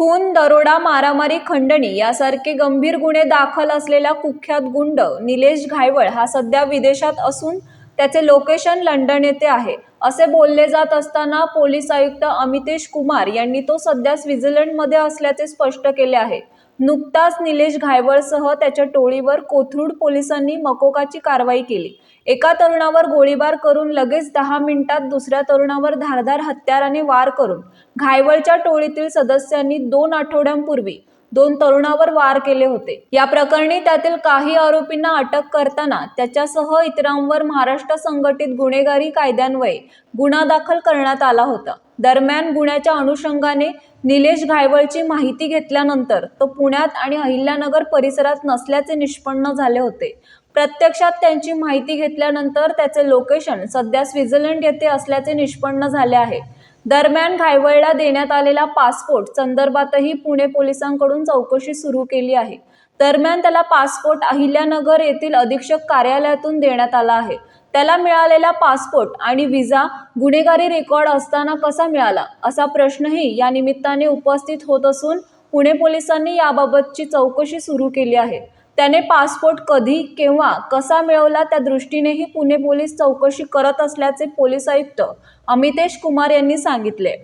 खून दरोडा मारामारी खंडणी यासारखे गंभीर गुन्हे दाखल असलेला कुख्यात गुंड निलेश घायवळ हा सध्या विदेशात असून त्याचे लोकेशन लंडन येथे आहे. असे बोलले जात असताना पोलीस आयुक्त अमितेश कुमार यांनी तो सध्या स्वित्झर्लंडमध्ये असल्याचे स्पष्ट केले आहे. नुकताच निलेश घायवळसह त्याच्या टोळीवर कोथरूड पोलिसांनी मकोकाची कारवाई केली. एका तरुणावर गोळीबार करून लगेच दहा मिनिटात दुसऱ्या तरुणावर धारदार हत्याराने वार करून घायवळच्या टोळीतील सदस्यांनी दोन आठवड्यांपूर्वी दोन तरुणावर वार केले होते. या प्रकरणी त्यातील काही आरोपींना अटक करताना त्याच्यासह इतरांवर महाराष्ट्र संघटित गुन्हेगारी कायद्यान्वये गुन्हा दाखल करण्यात आला होता. दरम्यान गुन्ह्याच्या अनुषंगाने निलेश घायवळची माहिती घेतल्यानंतर तो पुण्यात आणि अहिल्यानगर परिसरात नसल्याचे निष्पन्न झाले होते. प्रत्यक्षात त्यांची माहिती घेतल्यानंतर त्याचे लोकेशन सध्या स्वित्झर्लंड येथे असल्याचे निष्पन्न झाले आहे. दरम्यान घायवळला देण्यात आलेला पासपोर्ट संदर्भातही पुणे पोलिसांकडून चौकशी सुरू केली आहे. दरम्यान त्याला पासपोर्ट अहिल्यानगर येथील अधीक्षक कार्यालयातून देण्यात आला आहे. त्याला मिळालेला पासपोर्ट आणि विजा गुन्हेगारी रेकॉर्ड असताना कसा मिळाला असा प्रश्नही या निमित्ताने उपस्थित होत असून पुणे पोलिसांनी याबाबतची चौकशी सुरू केली आहे. त्याने पासपोर्ट कधी केव्हा कसा मिळवला त्या दृष्टीनेही पुणे पोलीस चौकशी करत असल्याचे पोलीस आयुक्त अमितेश कुमार यांनी सांगितले.